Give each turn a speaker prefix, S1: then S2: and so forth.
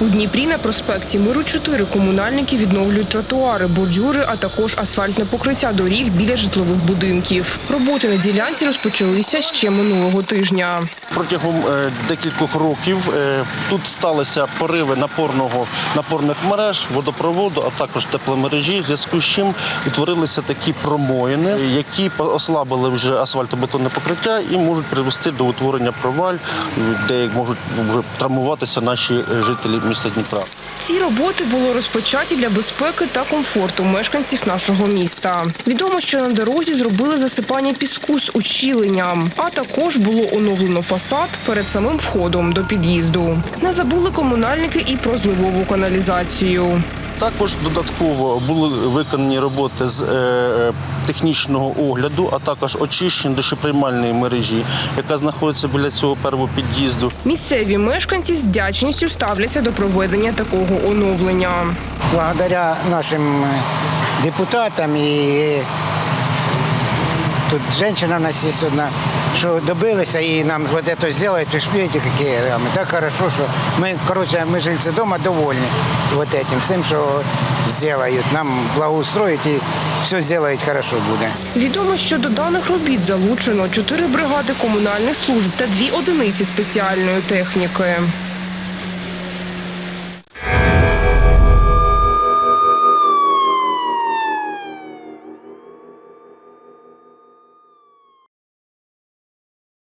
S1: У Дніпрі на проспекті Миру 4 комунальники відновлюють тротуари, бордюри, а також асфальтне покриття доріг біля житлових будинків. Роботи на ділянці розпочалися ще минулого тижня.
S2: Протягом е, декількох років е, тут сталися пориви напорного напорних мереж, водопроводу, а також тепломережі. В зв'язку з чим утворилися такі промоїни, які ослабили вже асфальтобетонне покриття і можуть привести до утворення проваль, де можуть вже травмуватися наші е, жителі міста Дніпра.
S1: Ці роботи було розпочаті для безпеки та комфорту мешканців нашого міста. Відомо, що на дорозі зробили засипання піску з ущіленням, а також було оновлено фасад перед самим входом до під'їзду. Не забули комунальники і про зливову каналізацію.
S2: Також додатково були виконані роботи з е, е, технічного огляду, а також очищення дощоприймальної мережі, яка знаходиться біля цього первого під'їзду.
S1: Місцеві мешканці з вдячністю ставляться до проведення такого оновлення.
S3: благодаря нашим э, депутатам и тут женщина у нас есть одна, что добилися и нам вот это сделают, вы ж видите, какие рамы. Так хорошо, что мы, короче, мы жильцы дома довольны вот этим, всем, что сделают. Нам благоустроить и все сделают хорошо будет.
S1: Відомо, що до даних робіт залучено чотири бригади комунальних служб та дві одиниці спеціальної техніки.